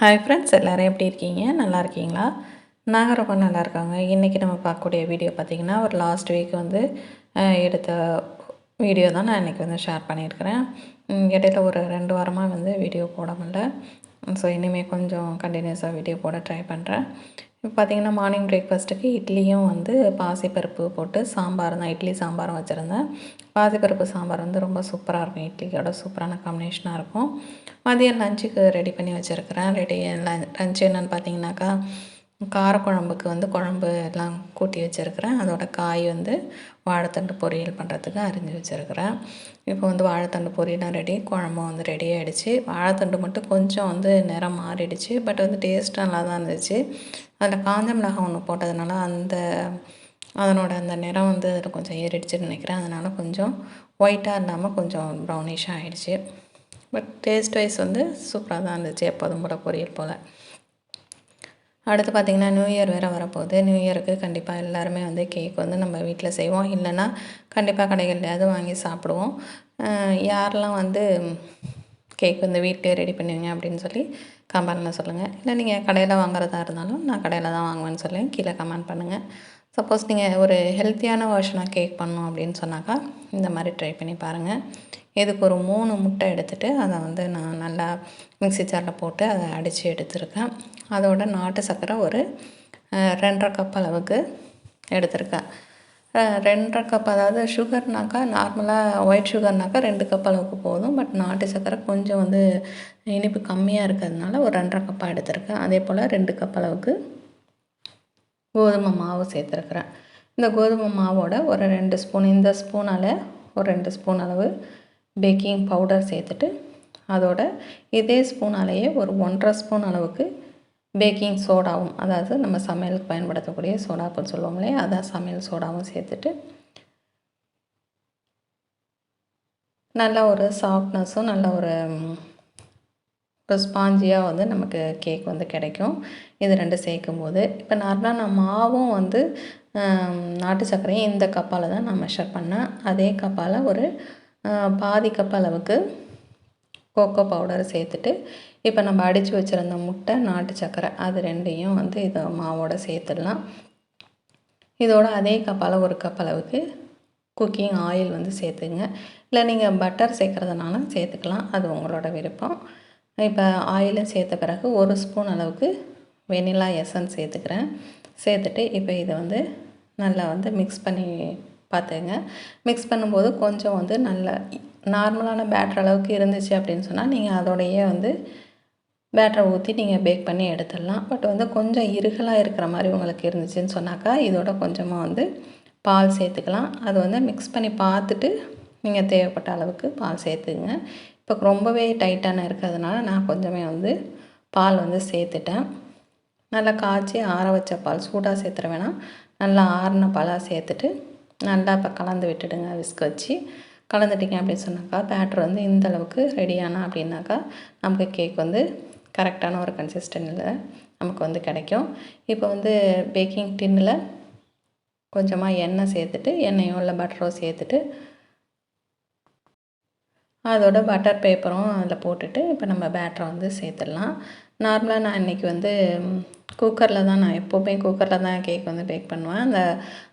Hi friends எல்லோரும் எப்படி இருக்கீங்க? நல்லா இருக்கீங்களா? நாங்கள் ரொம்ப நல்லா இருக்காங்க. இன்றைக்கி நம்ம பார்க்கக்கூடிய வீடியோ பார்த்திங்கன்னா ஒரு லாஸ்ட் வீக் வந்து எடுத்த வீடியோ தான் நான் இன்றைக்கி வந்து ஷேர் பண்ணியிருக்கிறேன். இடையில ஒரு ரெண்டு வாரமாக வந்து வீடியோ போட முடியல. ஸோ இனிமேல் கொஞ்சம் கண்டினியூஸாக வீடியோ போட ட்ரை பண்ணுறேன் இப்போ பார்த்திங்கன்னா மார்னிங் பிரேக்ஃபாஸ்ட்டுக்கு இட்லியும் வந்து பாசிப்பருப்பு போட்டு சாம்பார் தான். இட்லி சாம்பாரும் வச்சுருந்தேன். பாசிப்பருப்பு சாம்பார் வந்து ரொம்ப சூப்பராக இருக்கும். இட்லிக்கோட சூப்பரான காம்பினேஷனாக இருக்கும். மதியம் லஞ்சுக்கு ரெடி பண்ணி வச்சுருக்கிறேன். ரெடி லஞ்ச் என்னென்னு பார்த்தீங்கன்னாக்கா காரக்குழம்புக்கு வந்து குழம்பு எல்லாம் கூட்டி வச்சுருக்கிறேன். அதோட காய் வந்து வாழைத்தண்டு பொரியல் பண்ணுறதுக்கு அரிஞ்சு வச்சுருக்கிறேன். இப்போ வந்து வாழைத்தண்டு பொரியலும் ரெடி குழம்பும் வந்து ரெடி ஆகிடுச்சு வாழைத்தண்டு மட்டும் கொஞ்சம் வந்து நிறம் மாறிடுச்சு. பட் வந்து டேஸ்ட் நல்லா தான் இருந்துச்சு. அதில் காஞ்ச மிளகாய் ஒன்று போட்டதுனால அந்த அதனோட அந்த நிறம் வந்து அதில் கொஞ்சம் ஏறிடுச்சுன்னு நினைக்கிறேன். அதனால் கொஞ்சம் ஒயிட்டாக இல்லாமல் கொஞ்சம் ப்ரௌனிஷாக ஆகிடுச்சு பட் டேஸ்ட் வைஸ் வந்து சூப்பராக தான் இருந்துச்சு எப்போதும் போல் பொரியல் போல். அடுத்து பார்த்திங்கன்னா நியூ இயர் வேறு வரப்போகுது. நியூ இயருக்கு கண்டிப்பாக எல்லாருமே வந்து கேக் வந்து நம்ம வீட்டில் செய்வோம். இல்லைன்னா கண்டிப்பாக கடைகள்லையாவது வாங்கி சாப்பிடுவோம். யாரெல்லாம் வந்து கேக் வந்து வீட்டிலே ரெடி பண்ணுவீங்க அப்படின்னு சொல்லி கமெண்டில் சொல்லுங்கள் இல்லை நீங்கள் கடையில் வாங்குறதா இருந்தாலும் நான் கடையில் தான் வாங்குவேன்னு சொல்லி கீழே கமெண்ட் பண்ணுங்கள் சப்போஸ் நீங்கள் ஒரு ஹெல்த்தியான வேர்ஷனாக கேக் பண்ணணும் அப்படின்னு சொன்னாக்கா இந்த மாதிரி ட்ரை பண்ணி பாருங்கள் இதுக்கு ஒரு மூணு முட்டை எடுத்துகிட்டு அதை வந்து நான் நல்லா மிக்சி ஜாரில் போட்டு அதை அடித்து எடுத்திருக்கேன். அதோட நாட்டு சர்க்கரை ஒரு ரெண்டரை கப் அளவுக்கு எடுத்திருக்கேன். ரெண்டரை கப் அதாவது சுகர்னாக்கா நார்மலாக ஒயிட் சுகர்னாக்கா ரெண்டு கப் அளவுக்கு போதும். பட் நாட்டு சர்க்கரை கொஞ்சம் வந்து இனிப்பு கம்மியாக இருக்கிறதுனால ஒரு ரெண்டரை கப்பாக எடுத்திருக்கேன். அதே போல் ரெண்டு கப் அளவுக்கு கோதுமை மாவு சேர்த்துருக்குறேன். இந்த கோதுமை மாவோட ஒரு ரெண்டு ஸ்பூன் இந்த ஸ்பூனால் ஒரு ரெண்டு ஸ்பூன் அளவு பேக்கிங் பவுடர் சேர்த்துட்டு அதோட இதே ஸ்பூனாலேயே ஒரு ஒன்றரை ஸ்பூன் அளவுக்கு பேக்கிங் சோடாவும் அதாவது நம்ம சமையலுக்கு பயன்படுத்தக்கூடிய சோடாப்புன்னு சொல்லுவோம் இல்லையா? அதான் சமையல் சோடாவும் சேர்த்துட்டு நல்ல ஒரு சாஃப்ட்னஸும் நல்ல ஒரு இப்போ ஸ்பாஞ்சியாக வந்து நமக்கு கேக் வந்து கிடைக்கும். இது ரெண்டு சேர்க்கும் போது இப்போ நார்மலாக நான் மாவும் வந்து நாட்டு சர்க்கரையும் இந்த கப்பால் தான் நான் மெஷர் பண்ணேன். அதே கப்பால் ஒரு பாதி கப் அளவுக்கு கோகோ பவுடர் சேர்த்துட்டு இப்போ நம்ம அடித்து வச்சுருந்த முட்டை நாட்டு சர்க்கரை அது ரெண்டையும் வந்து இதை மாவோட சேர்த்துடலாம். இதோட அதே கப்பால் ஒரு கப் அளவுக்கு குக்கிங் ஆயில் வந்து சேர்த்துங்க. இல்லை நீங்கள் பட்டர் சேர்க்குறதுனால சேர்த்துக்கலாம். அது உங்களோட விருப்பம். இப்போ ஆயிலை சேர்த்த பிறகு ஒரு ஸ்பூன் அளவுக்கு வெனிலா எசன்ஸ் சேர்த்துக்கிறேன். சேர்த்துட்டு இப்போ இதை வந்து நல்லா வந்து மிக்ஸ் பண்ணி பார்த்துங்க. மிக்ஸ் பண்ணும்போது கொஞ்சம் வந்து நல்ல நார்மலான பேட்டர் அளவுக்கு இருந்துச்சு அப்படின்னு சொன்னால் நீங்கள் அதோடையே வந்து பேட்டரை ஊற்றி நீங்கள் பேக் பண்ணி எடுத்துடலாம். பட் வந்து கொஞ்சம் இருகலாக இருக்கிற மாதிரி உங்களுக்கு இருந்துச்சுன்னு சொன்னாக்கா இதோட கொஞ்சமாக வந்து பால் சேர்த்துக்கலாம். அது வந்து மிக்ஸ் பண்ணி பார்த்துட்டு நீங்கள் தேவைப்பட்ட அளவுக்கு பால் சேர்த்துங்க. இப்போ ரொம்பவே டைட்டான இருக்கிறதுனால நான் கொஞ்சமே வந்து பால் வந்து சேர்த்துட்டேன். நல்லா காய்ச்சி ஆற வச்ச பால் சூடாக சேர்த்துற வேணாம். நல்லா ஆறின பாலாக சேர்த்துட்டு நல்லா இப்போ கலந்து விட்டுடுங்க விஸ்க் வச்சு. கலந்துட்டிங்க அப்படின்னு சொன்னாக்கா பேட்டர் வந்து இந்த அளவுக்கு ரெடியானா அப்படின்னாக்கா நமக்கு கேக் வந்து கரெக்டான ஒரு கன்சிஸ்டன்டில் நமக்கு வந்து கிடைக்கும். இப்போ வந்து பேக்கிங் டின்னில் கொஞ்சமாக எண்ணெய் சேர்த்துட்டு எண்ணெயோ இல்லை பட்டரோ சேர்த்துட்டு அதோட பட்டர் பேப்பரும் அதில் போட்டுட்டு இப்போ நம்ம பேட்டரை வந்து சேர்த்துடலாம். நார்மலாக நான் இன்றைக்கி வந்து குக்கரில் தான் நான் எப்போவுமே குக்கரில் தான் கேக் வந்து பேக் பண்ணுவேன். அந்த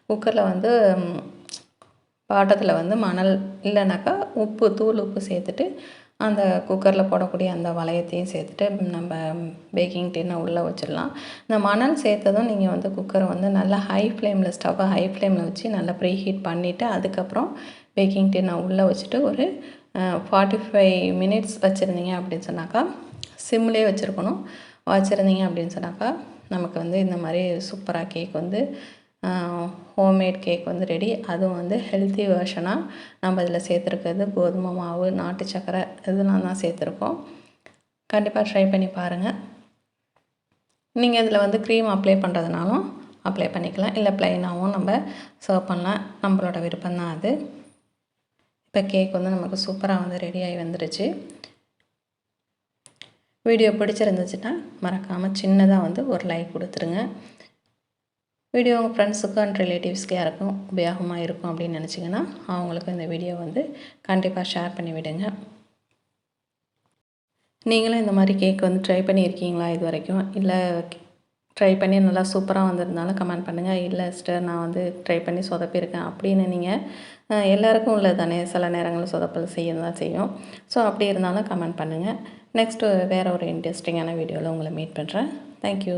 குக்கரில் வந்து பாட்டத்தில் வந்து மணல் இல்லைனாக்கா உப்பு தூள் உப்பு சேர்த்துட்டு அந்த குக்கரில் போடக்கூடிய அந்த வளையத்தையும் சேர்த்துட்டு நம்ம பேக்கிங் டின்னை உள்ளே வச்சிடலாம். இந்த மணல் சேர்த்ததும் நீங்கள் வந்து குக்கரை வந்து நல்லா ஹை ஃப்ளேமில் ஸ்டவ்வை ஹை ஃப்ளேமில் வச்சு நல்லா ப்ரீ ஹீட் பண்ணிவிட்டு அதுக்கப்புறம் பேக்கிங் டின்னை உள்ளே வச்சுட்டு ஒரு ஃபார்ட்டி ஃபைவ் மினிட்ஸ் வச்சுருந்தீங்க அப்படின்னு சொன்னாக்கா சிம்லேயே வச்சுருக்கணும். வச்சுருந்தீங்க அப்படின்னு சொன்னாக்கா நமக்கு வந்து இந்த மாதிரி சூப்பராக கேக் வந்து ஹோம்மேட் கேக் வந்து ரெடி அதுவும் வந்து ஹெல்த்தி வெர்ஷனாக நம்ம இதில் சேர்த்துருக்கிறது கோதுமை மாவு நாட்டு சக்கரை இதெல்லாம் தான் சேர்த்துருக்கோம். கண்டிப்பாக ட்ரை பண்ணி பாருங்கள் நீங்கள் இதில் வந்து க்ரீம் அப்ளை பண்ணுறதுனாலும் அப்ளை பண்ணிக்கலாம். இல்லை ப்ளைனாகவும் நம்ம சர்வ் பண்ணலாம். நம்மளோட விருப்பம் தான் அது. இப்போ கேக் வந்து நமக்கு சூப்பராக வந்து ரெடியாகி வந்துருச்சு. வீடியோ பிடிச்சிருந்துச்சுன்னா மறக்காமல் சின்னதாக வந்து ஒரு லைக் கொடுத்துருங்க. வீடியோ உங்கள் ஃப்ரெண்ட்ஸுக்கும் அண்ட் ரிலேட்டிவ்ஸ்க்கு யாருக்கும் உபயோகமாக இருக்கும் அப்படின்னு நினச்சிங்கன்னா அவங்களுக்கும் இந்த வீடியோ வந்து கண்டிப்பாக ஷேர் பண்ணி விடுங்க. நீங்களும் இந்த மாதிரி கேக் வந்து ட்ரை பண்ணியிருக்கீங்களா இது வரைக்கும்? இல்லை ட்ரை பண்ணி நல்லா சூப்பராக வந்திருந்தாலும் கமெண்ட் பண்ணுங்கள் இல்லை சிஸ்டர் நான் வந்து ட்ரை பண்ணி சொதப்பியிருக்கேன் அப்படின்னு நீங்கள் எல்லாருக்கும் உள்ளது தானே? சில நேரங்களில் சொதப்பல் செய்ய தான் செய்யும். ஸோ அப்படி இருந்தாலும் கமெண்ட் பண்ணுங்கள் நெக்ஸ்ட்டு வேறு ஒரு இன்ட்ரெஸ்டிங்கான வீடியோவில் உங்களை மீட் பண்ணுறேன் தேங்க்யூ